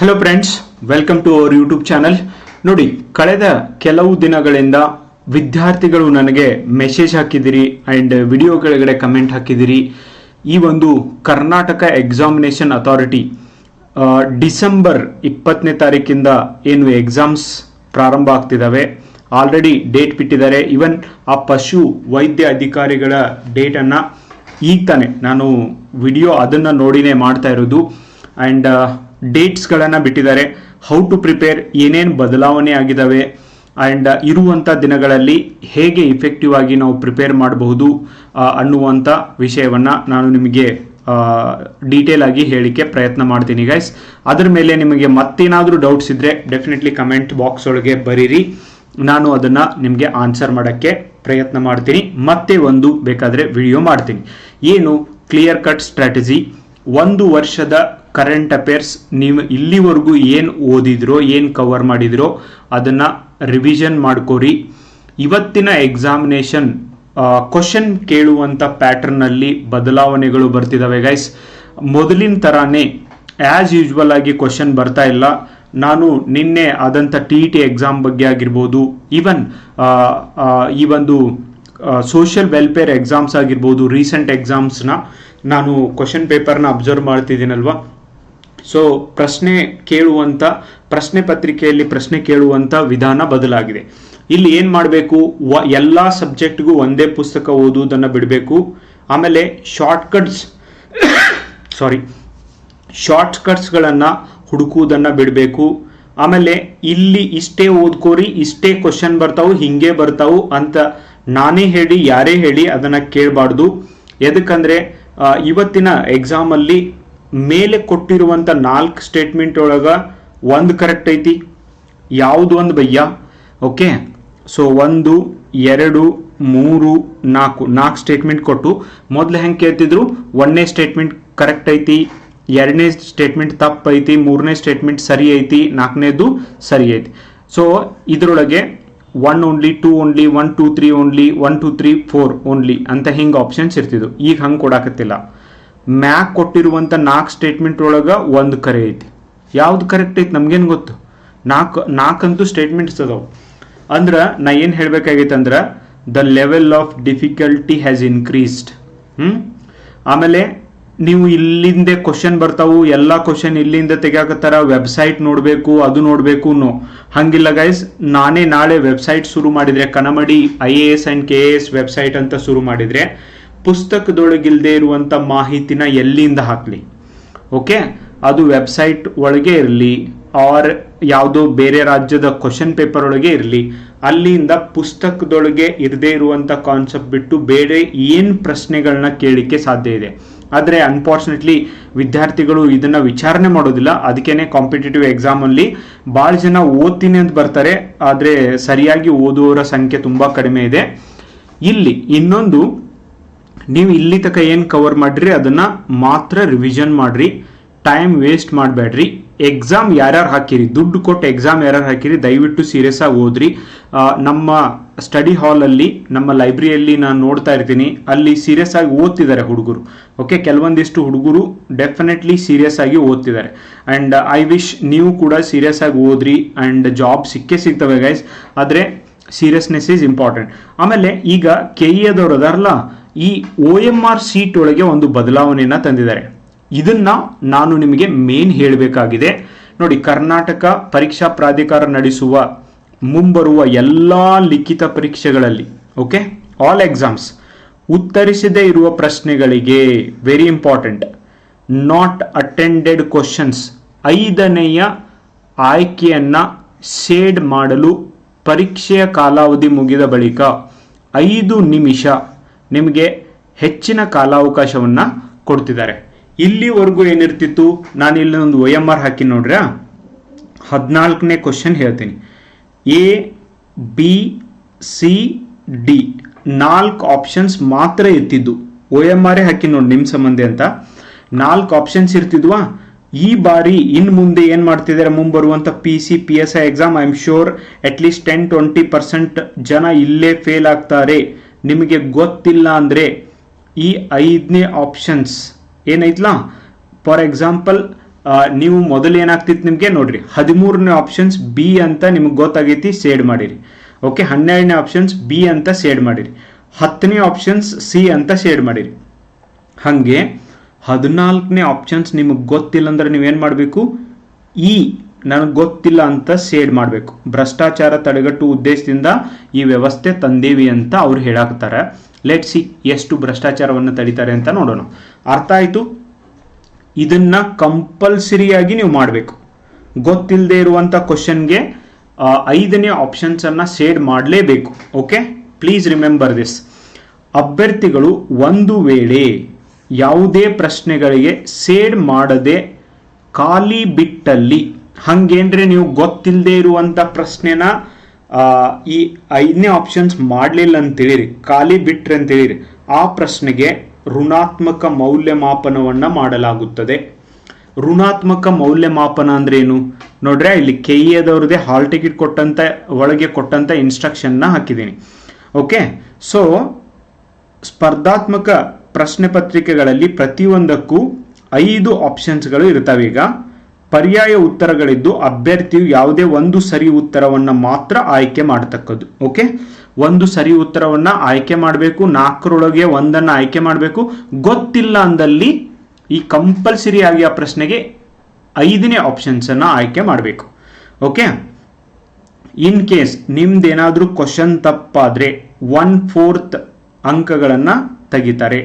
Hello friends welcome to our YouTube channel ನೋಡಿ, ಕಳೆದ ಕೆಲವು ದಿನಗಳಿಂದ ವಿದ್ಯಾರ್ಥಿಗಳು ನನಗೆ ಮೆಸೇಜ್ ಹಾಕಿದಿರಿ ಆ್ಯಂಡ್ ವಿಡಿಯೋ ಕೆಳಗಡೆ ಕಮೆಂಟ್ ಹಾಕಿದಿರಿ. ಈ ಒಂದು ಕರ್ನಾಟಕ ಎಕ್ಸಾಮಿನೇಷನ್ ಅಥಾರಿಟಿ ಡಿಸೆಂಬರ್ ಇಪ್ಪತ್ತನೇ ತಾರೀಕಿಂದ ಏನು ಎಕ್ಸಾಮ್ಸ್ ಪ್ರಾರಂಭ ಆಗ್ತಿದ್ದಾವೆ ಆಲ್ರೆಡಿ ಡೇಟ್ ಬಿಟ್ಟಿದ್ದಾರೆ. ಇವನ್ ಆ ಪಶು ವೈದ್ಯ ಅಧಿಕಾರಿಗಳ ಡೇಟನ್ನು ಈಗ ತಾನೆ ನಾನು ವಿಡಿಯೋ ಅದನ್ನು ನೋಡಿನೇ ಮಾಡ್ತಾ ಇರೋದು. ಆ್ಯಂಡ್ ಡೇಟ್ಸ್ಗಳನ್ನು ಬಿಟ್ಟಿದ್ದಾರೆ. ಹೌ ಟು ಪ್ರಿಪೇರ್ ಏನೇನು ಬದಲಾವಣೆ ಆಗಿದ್ದಾವೆ ಆ್ಯಂಡ್ ಇರುವಂಥ ದಿನಗಳಲ್ಲಿ ಹೇಗೆ ಇಫೆಕ್ಟಿವ್ ಆಗಿ ನಾವು ಪ್ರಿಪೇರ್ ಮಾಡಬಹುದು ಅನ್ನುವಂಥ ವಿಷಯವನ್ನು ನಾನು ನಿಮಗೆ ಡೀಟೇಲ್ ಆಗಿ ಹೇಳಿಕೆ ಪ್ರಯತ್ನ ಮಾಡ್ತೀನಿ ಗೈಸ್ ಅದರ ಮೇಲೆ ನಿಮಗೆ ಮತ್ತೇನಾದರೂ ಡೌಟ್ಸ್ ಇದ್ದರೆ ಡೆಫಿನೆಟ್ಲಿ ಕಮೆಂಟ್ ಬಾಕ್ಸ್ ಒಳಗೆ ಬರೀರಿ. ನಾನು ಅದನ್ನು ನಿಮಗೆ ಆನ್ಸರ್ ಮಾಡೋಕ್ಕೆ ಪ್ರಯತ್ನ ಮಾಡ್ತೀನಿ. ಮತ್ತೆ ಒಂದು ಬೇಕಾದರೆ ವಿಡಿಯೋ ಮಾಡ್ತೀನಿ. ಏನು? ಕ್ಲಿಯರ್ ಕಟ್ ಸ್ಟ್ರಾಟಜಿ ಒಂದು ವರ್ಷದ ಕರೆಂಟ್ ಅಫೇರ್ಸ್ ನೀವು ಇಲ್ಲಿವರೆಗೂ ಏನು ಓದಿದ್ರೋ, ಏನು ಕವರ್ ಮಾಡಿದ್ರೋ, ಅದನ್ನು ರಿವಿಷನ್ ಮಾಡ್ಕೋರಿ. ಇವತ್ತಿನ ಎಕ್ಸಾಮಿನೇಷನ್ ಕ್ವಶನ್ ಕೇಳುವಂಥ ಪ್ಯಾಟರ್ನಲ್ಲಿ ಬದಲಾವಣೆಗಳು ಬರ್ತಿದ್ದಾವೆ ಗೈಸ್ ಮೊದಲಿನ ಥರಾನೇ ಆ್ಯಸ್ ಯೂಶ್ವಲ್ ಆಗಿ ಕ್ವಶನ್ ಬರ್ತಾ ಇಲ್ಲ. ನಾನು ನಿನ್ನೆ ಆದಂಥ ಟಿ ಟಿ ಎಕ್ಸಾಮ್ ಬಗ್ಗೆ ಆಗಿರ್ಬೋದು ಈವನ್ ಈ ಒಂದು ಸೋಷಿಯಲ್ ವೆಲ್ಫೇರ್ ಎಕ್ಸಾಮ್ಸ್ ಆಗಿರ್ಬೋದು ರೀಸೆಂಟ್ ಎಕ್ಸಾಮ್ಸ್ನ ನಾನು ಕ್ವಶನ್ ಪೇಪರ್ನ ಅಬ್ಸರ್ವ್ ಮಾಡ್ತಿದ್ದೀನಲ್ವಾ? ಸೊ ಪ್ರಶ್ನೆ ಕೇಳುವಂಥ ಪ್ರಶ್ನೆ ಪತ್ರಿಕೆಯಲ್ಲಿ ಪ್ರಶ್ನೆ ಕೇಳುವಂಥ ವಿಧಾನ ಬದಲಾಗಿದೆ. ಇಲ್ಲಿ ಏನು ಮಾಡಬೇಕು? ವ, ಎಲ್ಲ ಸಬ್ಜೆಕ್ಟ್ಗೂ ಒಂದೇ ಪುಸ್ತಕ ಓದುವುದನ್ನು ಬಿಡಬೇಕು. ಆಮೇಲೆ ಶಾರ್ಟ್ಕಟ್ಸ್ ಸಾರಿ ಶಾರ್ಟ್ಕಟ್ಸ್ಗಳನ್ನು ಹುಡುಕುವುದನ್ನು ಬಿಡಬೇಕು. ಆಮೇಲೆ ಇಲ್ಲಿ ಇಷ್ಟೇ ಓದ್ಕೋರಿ, ಇಷ್ಟೇ ಕ್ವಶನ್ ಬರ್ತಾವು, ಹಿಂಗೆ ಬರ್ತಾವು ಅಂತ ನಾನೇ ಹೇಳಿ, ಯಾರೇ ಹೇಳಿ ಅದನ್ನು ಕೇಳಬಾರ್ದು. ಎದಕ್ಕಂದ್ರೆ ಇವತ್ತಿನ ಎಕ್ಸಾಮಲ್ಲಿ ಮೇಲೆ ಕೊಟ್ಟಿರುವಂಥ ನಾಲ್ಕು ಸ್ಟೇಟ್ಮೆಂಟ್ ಒಳಗ ಒಂದು ಕರೆಕ್ಟ್ ಐತಿ. ಯಾವುದು ಒಂದು ಬಯ್ಯ ಓಕೆ ಸೊ ಒಂದು, ಎರಡು, ಮೂರು, ನಾಲ್ಕು. ನಾಲ್ಕು ಸ್ಟೇಟ್ಮೆಂಟ್ ಕೊಟ್ಟು ಮೊದಲು ಹೆಂಗೆ ಕೇಳ್ತಿದ್ರು? ಒಂದನೇ ಸ್ಟೇಟ್ಮೆಂಟ್ ಕರೆಕ್ಟ್ ಐತಿ, ಎರಡನೇ ಸ್ಟೇಟ್ಮೆಂಟ್ ತಪ್ಪು ಐತಿ, ಮೂರನೇ ಸ್ಟೇಟ್ಮೆಂಟ್ ಸರಿ ಐತಿ, ನಾಲ್ಕನೇದು ಸರಿ ಐತಿ. ಸೊ ಇದರೊಳಗೆ one only two only one two three only one two three four only ಅಂತ ಹಿಂಗೆ ಆಪ್ಷನ್ಸ್ ಇರ್ತಿದ್ವು. ಈಗ ಹಂಗೆ ಕೊಡಾಕತ್ತಿಲ್ಲ. ಮ್ಯಾಕ್ ಕೊಟ್ಟಿರುವಂಥ ನಾಲ್ಕು ಸ್ಟೇಟ್ಮೆಂಟ್ ಒಳಗೆ ಒಂದು ಕರೆ ಐತಿ. ಯಾವ್ದು ಕರೆಕ್ಟ್ ಐತಿ ನಮ್ಗೇನು ಗೊತ್ತು? ನಾಲ್ಕು ನಾಲ್ಕಂತೂ ಸ್ಟೇಟ್ಮೆಂಟ್ಸ್ ಅದಾವೆ. ಅಂದ್ರೆ ನಾ ಏನು ಹೇಳ್ಬೇಕಾಗೈತೆ ಅಂದ್ರೆ the level of difficulty has increased ಹ್ಞೂ ಆಮೇಲೆ, ನೀವು ಇಲ್ಲಿಂದ ಕ್ವಶನ್ ಬರ್ತಾವು, ಎಲ್ಲ ಕ್ವಶನ್ ಇಲ್ಲಿಂದ ತೆಗಿಯಾಕತ್ತಾರ ವೆಬ್ಸೈಟ್ ನೋಡಬೇಕು, ಅದು ನೋಡಬೇಕು ನೋ ಹಂಗಿಲ್ಲ ಗೈಸ್ ನಾನೇ ನಾಳೆ ವೆಬ್ಸೈಟ್ ಶುರು ಮಾಡಿದ್ರೆ, Kanamadi I A S and K A S website ಅಂತ ಶುರು ಮಾಡಿದ್ರೆ ಪುಸ್ತಕದೊಳಗಿಲ್ಲದೆ ಇರುವಂಥ ಮಾಹಿತಿನ ಎಲ್ಲಿಂದ ಹಾಕಲಿ? ಓಕೆ? ಅದು ವೆಬ್ಸೈಟ್ ಒಳಗೆ ಇರಲಿ, ಆರ್ ಯಾವುದೋ ಬೇರೆ ರಾಜ್ಯದ ಕ್ವಶನ್ ಪೇಪರ್ ಒಳಗೆ ಇರಲಿ, ಅಲ್ಲಿಂದ ಪುಸ್ತಕದೊಳಗೆ ಇರದೇ ಇರುವಂಥ ಕಾನ್ಸೆಪ್ಟ್ ಬಿಟ್ಟು ಬೇರೆ ಏನು ಪ್ರಶ್ನೆಗಳನ್ನ ಕೇಳಲಿಕ್ಕೆ ಸಾಧ್ಯ ಇದೆ. ಆದರೆ ಅನ್ಫಾರ್ಚುನೇಟ್ಲಿ ವಿದ್ಯಾರ್ಥಿಗಳು ಇದನ್ನ ವಿಚಾರಣೆ ಮಾಡೋದಿಲ್ಲ. ಅದಕ್ಕೇನೆ ಕಾಂಪಿಟೇಟಿವ್ ಎಕ್ಸಾಮಲ್ಲಿ ಭಾಳ ಜನ ಓದ್ತೀನಿ ಅಂತ ಬರ್ತಾರೆ, ಆದರೆ ಸರಿಯಾಗಿ ಓದುವವರ ಸಂಖ್ಯೆ ತುಂಬ ಕಡಿಮೆ ಇದೆ. ಇಲ್ಲಿ ಇನ್ನೊಂದು ನೀವು ಇಲ್ಲಿ ತನಕ ಏನು ಕವರ್ ಮಾಡ್ರಿ, ಅದನ್ನು ಮಾತ್ರ ರಿವಿಷನ್ ಮಾಡ್ರಿ. ಟೈಮ್ ವೇಸ್ಟ್ ಮಾಡಬೇಡ್ರಿ ಎಕ್ಸಾಮ್ ಯಾರ್ಯಾರು ಹಾಕಿರಿ, ದುಡ್ಡು ಕೊಟ್ಟು ಎಕ್ಸಾಮ್ ಯಾರ್ಯಾರು ಹಾಕಿರಿ, ದಯವಿಟ್ಟು ಸೀರಿಯಸ್ ಆಗಿ ಓದ್ರಿ. ನಮ್ಮ ಸ್ಟಡಿ ಹಾಲಲ್ಲಿ ನಮ್ಮ ಲೈಬ್ರರಿಯಲ್ಲಿ ನಾನು ನೋಡ್ತಾ ಇರ್ತೀನಿ. ಅಲ್ಲಿ ಸೀರಿಯಸ್ ಆಗಿ ಓದ್ತಿದ್ದಾರೆ ಹುಡುಗರು. ಓಕೆ ಕೆಲವೊಂದಿಷ್ಟು ಹುಡುಗರು ಡೆಫಿನೆಟ್ಲಿ ಸೀರಿಯಸ್ ಆಗಿ ಓದ್ತಿದ್ದಾರೆ. ಆ್ಯಂಡ್ ಐ ವಿಶ್ ನೀವು ಕೂಡ ಸೀರಿಯಸ್ ಆಗಿ ಓದ್ರಿ ಆ್ಯಂಡ್ ಜಾಬ್ ಸಿಕ್ಕೇ ಸಿಗ್ತವೆ ಗೈಸ್ ಆದರೆ ಸೀರಿಯಸ್ನೆಸ್ ಈಸ್ ಇಂಪಾರ್ಟೆಂಟ್ ಆಮೇಲೆ ಈಗ ಕೆ ಇ ಅದವ್ರು ಅದಾರಲ್ಲ ಈ ಒ ಎಂ ಆರ್ ಸೀಟ್ ಒಳಗೆ ಒಂದು ಬದಲಾವಣೆಯನ್ನು ತಂದಿದ್ದಾರೆ. ಇದನ್ನ ನಾನು ನಿಮಗೆ ಮೇನ್ ಹೇಳಬೇಕಾಗಿದೆ. ನೋಡಿ, ಕರ್ನಾಟಕ ಪರೀಕ್ಷಾ ಪ್ರಾಧಿಕಾರ ನಡೆಸುವ, ಮುಂಬರುವ ಎಲ್ಲ ಲಿಖಿತ ಪರೀಕ್ಷೆಗಳಲ್ಲಿ ಓಕೆ ಆಲ್ ಎಕ್ಸಾಮ್ಸ್ ಉತ್ತರಿಸದೇ ಇರುವ ಪ್ರಶ್ನೆಗಳಿಗೆ very important not attended questions ಐದನೆಯ ಆಯ್ಕೆಯನ್ನು ಶೇಡ್ ಮಾಡಲು ಪರೀಕ್ಷೆಯ ಕಾಲಾವಧಿ ಮುಗಿದ ಬಳಿಕ ಐದು ನಿಮಿಷ ನಿಮಗೆ ಹೆಚ್ಚಿನ ಕಾಲಾವಕಾಶವನ್ನು ಕೊಡ್ತಿದ್ದಾರೆ. ಇಲ್ಲಿವರೆಗೂ ಏನಿರ್ತಿತ್ತು? ನಾನು ಇಲ್ಲಿ ಒಂದು ಒ ಎಂ ಆರ್ ಹಾಕಿ ನೋಡ್ರ ಹದಿನಾಲ್ಕನೇ ಕ್ವಶನ್ ಹೇಳ್ತೀನಿ. ಎ ಬಿ ಸಿ ಡಿ ನಾಲ್ಕು ಆಪ್ಷನ್ಸ್ ಮಾತ್ರ ಇರ್ತಿದ್ದು. ಒ ಎಂ ಆರೇ ಹಾಕಿ ನೋಡಿ ನಿಮ್ಮ ಸಂಬಂಧಿ ಅಂತ. ನಾಲ್ಕು ಆಪ್ಷನ್ಸ್ ಇರ್ತಿದ್ವಾ? ಈ ಬಾರಿ ಇನ್ನು ಮುಂದೆ ಏನು ಮಾಡ್ತಿದ್ದಾರೆ ಮುಂಬರುವಂಥ P C P S I exam I am sure at least ten twenty percent ಜನ ಇಲ್ಲೇ ಫೇಲ್ ಆಗ್ತಾರೆ. ನಿಮಗೆ ಗೊತ್ತಿಲ್ಲ ಅಂದರೆ ಈ ಐದನೇ ಆಪ್ಷನ್ಸ್ ಏನೈತ್ಲಾ ಫಾರ್ ಎಕ್ಸಾಂಪಲ್ ನೀವು ಮೊದಲು ಏನಾಗ್ತಿತ್ತು ನಿಮಗೆ? ನೋಡ್ರಿ, ಹದಿಮೂರನೇ ಆಪ್ಷನ್ಸ್ ಬಿ ಅಂತ ನಿಮ್ಗೆ ಗೊತ್ತಾಗೈತಿ ಸೇಡ್ ಮಾಡಿರಿ. ಓಕೆ ಹನ್ನೆರಡನೇ ಆಪ್ಷನ್ಸ್ ಬಿ ಅಂತ ಸೇಡ್ ಮಾಡಿರಿ. ಹತ್ತನೇ ಆಪ್ಷನ್ಸ್ ಸಿ ಅಂತ ಸೇಡ್ ಮಾಡಿರಿ. ಹಾಗೆ ಹದಿನಾಲ್ಕನೇ ಆಪ್ಷನ್ಸ್ ನಿಮಗೆ ಗೊತ್ತಿಲ್ಲ ಅಂದ್ರೆ ನೀವೇನು ಮಾಡಬೇಕು? ಈ ನನಗೆ ಗೊತ್ತಿಲ್ಲ ಅಂತ ಸೇಡ್ ಮಾಡಬೇಕು. ಭ್ರಷ್ಟಾಚಾರ ತಡೆಗಟ್ಟು ಉದ್ದೇಶದಿಂದ ಈ ವ್ಯವಸ್ಥೆ ತಂದೇವಿ ಅಂತ ಅವ್ರು ಹೇಳಾಕ್ತಾರೆ ಲೆಟ್ ಸಿ ಎಷ್ಟು ಭ್ರಷ್ಟಾಚಾರವನ್ನು ತಡಿತಾರೆ ಅಂತ ನೋಡೋಣ. ಅರ್ಥ ಆಯಿತು? ಇದನ್ನ ಕಂಪಲ್ಸರಿಯಾಗಿ ನೀವು ಮಾಡಬೇಕು. ಗೊತ್ತಿಲ್ಲದೆ ಇರುವಂಥ ಕ್ವಶನ್ಗೆ ಐದನೇ ಆಪ್ಷನ್ಸ್ ಅನ್ನ ಸೇಡ್ ಮಾಡಲೇಬೇಕು. ಓಕೆ ಪ್ಲೀಸ್ ರಿಮೆಂಬರ್ ದಿಸ್ ಅಭ್ಯರ್ಥಿಗಳು ಒಂದು ವೇಳೆ ಯಾವುದೇ ಪ್ರಶ್ನೆಗಳಿಗೆ ಸೇಡ್ ಮಾಡದೆ ಖಾಲಿ ಬಿಟ್ಟಲ್ಲಿ ಹಂಗೇನ್ರೆ ನೀವು ಗೊತ್ತಿಲ್ಲದೆ ಇರುವಂಥ ಪ್ರಶ್ನೆನ ಈ ಐದನೇ ಆಪ್ಷನ್ಸ್ ಮಾಡಲಿಲ್ಲ ಅಂತೇಳಿರಿ ಖಾಲಿ ಬಿಟ್ರೆ ಅಂತೇಳಿರಿ ಆ ಪ್ರಶ್ನೆಗೆ ಋಣಾತ್ಮಕ ಮೌಲ್ಯಮಾಪನವನ್ನ ಮಾಡಲಾಗುತ್ತದೆ. ಋಣಾತ್ಮಕ ಮೌಲ್ಯಮಾಪನ ಅಂದ್ರೆ ಏನು ನೋಡ್ರೆ, ಇಲ್ಲಿ ಕೆ ಹಾಲ್ ಟಿಕೆಟ್ ಕೊಟ್ಟಂತ, ಒಳಗೆ ಕೊಟ್ಟಂತ ಇನ್ಸ್ಟ್ರಕ್ಷನ್ನ ಹಾಕಿದ್ದೀನಿ. ಓಕೆ ಸೊ ಸ್ಪರ್ಧಾತ್ಮಕ ಪ್ರಶ್ನೆ ಪತ್ರಿಕೆಗಳಲ್ಲಿ ಪ್ರತಿಯೊಂದಕ್ಕೂ ಐದು ಆಪ್ಷನ್ಸ್ಗಳು ಇರ್ತವೆ ಈಗ ಪರ್ಯಾಯ ಉತ್ತರಗಳಿದ್ದು ಅಭ್ಯರ್ಥಿಯು ಯಾವುದೇ ಒಂದು ಸರಿ ಉತ್ತರವನ್ನು ಮಾತ್ರ ಆಯ್ಕೆ ಮಾಡತಕ್ಕದ್ದು ಓಕೆ ಒಂದು ಸರಿ ಉತ್ತರವನ್ನು ಆಯ್ಕೆ ಮಾಡಬೇಕು, ನಾಲ್ಕರೊಳಗೆ ಒಂದನ್ನ ಆಯ್ಕೆ ಮಾಡಬೇಕು. ಗೊತ್ತಿಲ್ಲ ಅಂದಲ್ಲಿ ಈ ಕಂಪಲ್ಸರಿ ಆಗಿ ಆ ಪ್ರಶ್ನೆಗೆ ಐದನೇ ಆಪ್ಷನ್ಸ್ ಅನ್ನ ಆಯ್ಕೆ ಮಾಡಬೇಕು ಓಕೆ ಇನ್ ಕೇಸ್ ನಿಮ್ದೇನಾದರೂ ಕ್ವಶನ್ ತಪ್ಪಾದ್ರೆ ಒನ್ ಫೋರ್ತ್ ಅಂಕಗಳನ್ನು ತೆಗಿತಾರೆ.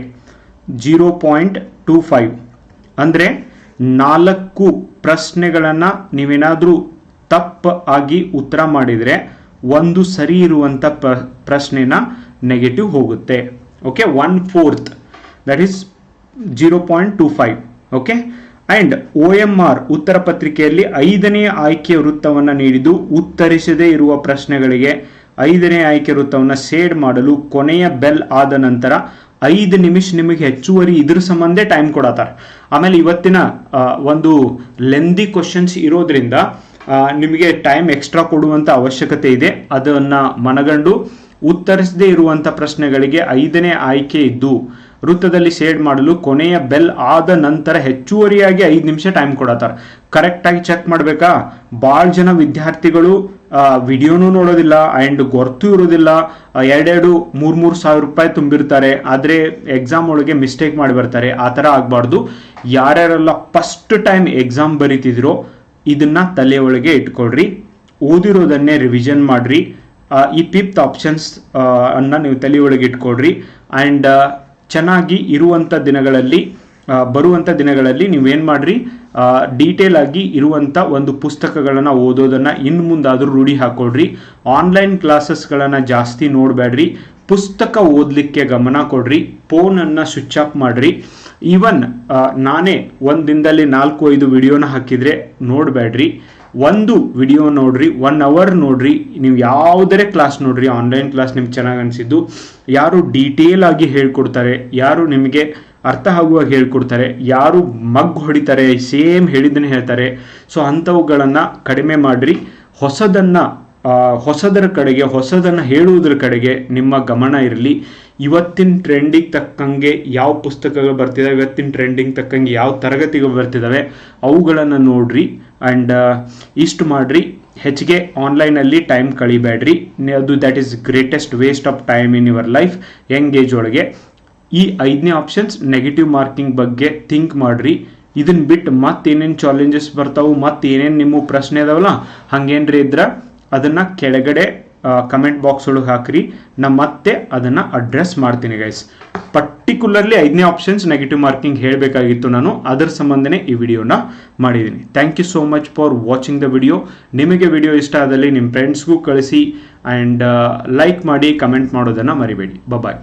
ಜೀರೋ ಪಾಯಿಂಟ್ ಟೂ ಫೈವ್ ಅಂದರೆ ನಾಲ್ಕು ಪ್ರಶ್ನೆಗಳನ್ನು ನೀವೇನಾದರೂ ತಪ್ಪ ಆಗಿ ಉತ್ತರ ಮಾಡಿದರೆ ಒಂದು ಸರಿ ಇರುವಂಥ ಪ್ರ, ಪ್ರಶ್ನೆನ ನೆಗೆಟಿವ್ ಹೋಗುತ್ತೆ. Okay one fourth that is zero point two five okay and O M R ಉತ್ತರ ಪತ್ರಿಕೆಯಲ್ಲಿ ಐದನೇ ಆಯ್ಕೆ ವೃತ್ತವನ್ನು ನೀಡಿದ್ದು ಉತ್ತರಿಸದೇ ಇರುವ ಪ್ರಶ್ನೆಗಳಿಗೆ ಐದನೇ ಆಯ್ಕೆ ವೃತ್ತವನ್ನು ಸೇಡ್ ಮಾಡಲು ಕೊನೆಯ ಬೆಲ್ ಆದ ನಂತರ ಐದು ನಿಮಿಷ ನಿಮಗೆ ಹೆಚ್ಚುವರಿ ಇದ್ರ ಸಂಬಂಧ ಟೈಮ್ ಕೊಡತ್ತಾರೆ. ಆಮೇಲೆ ಇವತ್ತಿನ ಒಂದು ಲೆಂದಿ ಕ್ವಶನ್ಸ್ ಇರೋದ್ರಿಂದ ನಿಮಗೆ ಟೈಮ್ ಎಕ್ಸ್ಟ್ರಾ ಕೊಡುವಂತ ಅವಶ್ಯಕತೆ ಇದೆ. ಅದನ್ನ ಮನಗಂಡು ಉತ್ತರಿಸದೇ ಇರುವಂಥ ಪ್ರಶ್ನೆಗಳಿಗೆ ಐದನೇ ಆಯ್ಕೆ ಇದ್ದು, ವೃತ್ತದಲ್ಲಿ ಶೇಡ್ ಮಾಡಲು ಕೊನೆಯ ಬೆಲ್ ಆದ ನಂತರ ಹೆಚ್ಚುವರಿಯಾಗಿ ಐದು ನಿಮಿಷ ಟೈಮ್ ಕೊಡತ್ತಾರ. ಕರೆಕ್ಟಾಗಿ ಚೆಕ್ ಮಾಡಬೇಕಾ? ಭಾಳ ಜನ ವಿದ್ಯಾರ್ಥಿಗಳು ವಿಡಿಯೋನೂ ನೋಡೋದಿಲ್ಲ ಆ್ಯಂಡ್ ಗೊತ್ತು ಇರೋದಿಲ್ಲ. ಎರಡೆರಡು ಮೂರು ಮೂರು ಸಾವಿರ ರೂಪಾಯಿ ತುಂಬಿರ್ತಾರೆ. ಆದರೆ ಎಕ್ಸಾಮ್ ಒಳಗೆ ಮಿಸ್ಟೇಕ್ ಮಾಡಿ ಬರ್ತಾರೆ. ಆ ಥರ ಆಗಬಾರ್ದು. ಯಾರ್ಯಾರೆಲ್ಲ ಫಸ್ಟ್ ಟೈಮ್ ಎಕ್ಸಾಮ್ ಬರೀತಿದ್ರೋ ಇದನ್ನ ತಲೆ ಒಳಗೆ ಇಟ್ಕೊಳ್ರಿ. ಓದಿರೋದನ್ನೇ ರಿವಿಷನ್ ಮಾಡ್ರಿ. ಈ ಪಿಪ್ತ್ ಆಪ್ಷನ್ಸ್ ಅನ್ನ ನೀವು ತಲೆ ಒಳಗೆ ಇಟ್ಕೊಳ್ರಿ. ಆ್ಯಂಡ್ ಚೆನ್ನಾಗಿ ಇರುವಂಥ ದಿನಗಳಲ್ಲಿ ಬರುವಂಥ ದಿನಗಳಲ್ಲಿ ನೀವೇನು ಮಾಡಿರಿ ಡೀಟೇಲ್ ಆಗಿ ಇರುವಂಥ ಒಂದು ಪುಸ್ತಕಗಳನ್ನು ಓದೋದನ್ನು ಇನ್ನು ಮುಂದಾದರೂ ರೂಢಿ ಹಾಕೊಳ್ರಿ. ಆನ್ಲೈನ್ ಕ್ಲಾಸಸ್ಗಳನ್ನು ಜಾಸ್ತಿ ನೋಡಬೇಡ್ರಿ ಪುಸ್ತಕ ಓದಲಿಕ್ಕೆ ಗಮನ ಕೊಡ್ರಿ. ಫೋನನ್ನು ಸ್ವಿಚ್ ಆಫ್ ಮಾಡಿರಿ. ಈವನ್ ನಾನೇ ಒಂದು ದಿನದಲ್ಲಿ ನಾಲ್ಕು, ಐದು ವಿಡಿಯೋನ ಹಾಕಿದರೆ ನೋಡಬೇಡ್ರಿ ಒಂದು ವಿಡಿಯೋ ನೋಡ್ರಿ ಒನ್ ಅವರ್ ನೋಡ್ರಿ. ನೀವು ಯಾವುದರೇ ಕ್ಲಾಸ್ ನೋಡ್ರಿ ಆನ್ಲೈನ್ ಕ್ಲಾಸ್ ನಿಮ್ಗೆ ಚೆನ್ನಾಗಿ ಅನಿಸಿದ್ದು. ಯಾರು ಡೀಟೇಲ್ ಆಗಿ ಹೇಳ್ಕೊಡ್ತಾರೆ, ಯಾರು ನಿಮಗೆ ಅರ್ಥ ಆಗುವಾಗ ಹೇಳ್ಕೊಡ್ತಾರೆ, ಯಾರು ಮಗ್ ಹೊಡಿತಾರೆ, ಸೇಮ್ ಹೇಳಿದ್ದನ್ನು ಹೇಳ್ತಾರೆ. ಸೊ ಅಂಥವುಗಳನ್ನು ಕಡಿಮೆ ಮಾಡಿರಿ. ಹೊಸದನ್ನು ಹೊಸದರ ಕಡೆಗೆ, ಹೊಸದನ್ನು ಹೇಳುವುದರ ಕಡೆಗೆ ನಿಮ್ಮ ಗಮನ ಇರಲಿ. ಇವತ್ತಿನ ಟ್ರೆಂಡಿಗೆ ತಕ್ಕಂಗೆ ಯಾವ ಪುಸ್ತಕಗಳು ಬರ್ತಿದಾವೆ, ಇವತ್ತಿನ ಟ್ರೆಂಡಿಂಗ್ ತಕ್ಕಂಗೆ ಯಾವ ತರಗತಿಗಳು ಬರ್ತಿದ್ದಾವೆ ಅವುಗಳನ್ನು ನೋಡ್ರಿ. ಆ್ಯಂಡ್ ಇಷ್ಟು ಮಾಡಿರಿ. ಹೆಚ್ಚಿಗೆ ಆನ್ಲೈನಲ್ಲಿ ಟೈಮ್ ಕಳಿಬೇಡ್ರಿ. ಅದು that is greatest waste of time in your life young age ಒಳಗೆ. ಈ ಐದನೇ ಆಪ್ಷನ್ಸ್ ನೆಗೆಟಿವ್ ಮಾರ್ಕಿಂಗ್ ಬಗ್ಗೆ ಥಿಂಕ್ ಮಾಡ್ರಿ. ಇದನ್ನ ಬಿಟ್ಟು ಮತ್ತೇನೇನು ಚಾಲೆಂಜಸ್ ಬರ್ತಾವು ಮತ್ತೆ ಏನೇನು ನಿಮ್ಮ ಪ್ರಶ್ನೆ ಇದಾವಲ್ಲ ಹಂಗೇನ್ರಿ ಇದ್ರ? ಅದನ್ನ ಕೆಳಗಡೆ ಕಮೆಂಟ್ ಬಾಕ್ಸ್ ಒಳಗೆ ಹಾಕ್ರಿ. ನಾ ಮತ್ತೆ ಅದನ್ನ ಅಡ್ರೆಸ್ ಮಾಡ್ತೀನಿ ಗೈಸ್ ಪರ್ಟಿಕ್ಯುಲರ್ಲಿ ಐದನೇ ಆಪ್ಷನ್ಸ್ ನೆಗೆಟಿವ್ ಮಾರ್ಕಿಂಗ್ ಹೇಳಬೇಕಾಗಿತ್ತು ನಾನು. ಅದರ ಸಂಬಂಧನೇ ಈ ವಿಡಿಯೋನ ಮಾಡಿದ್ದೀನಿ thank you so much for watching the video ನಿಮಗೆ ವಿಡಿಯೋ ಇಷ್ಟ ಆದಲ್ಲಿ ನಿಮ್ಮ ಫ್ರೆಂಡ್ಸ್ಗೂ ಕಳಿಸಿ. ಆ್ಯಂಡ್ ಲೈಕ್ ಮಾಡಿ ಕಮೆಂಟ್ ಮಾಡೋದನ್ನು ಮರಿಬೇಡಿ. ಬಾಯ್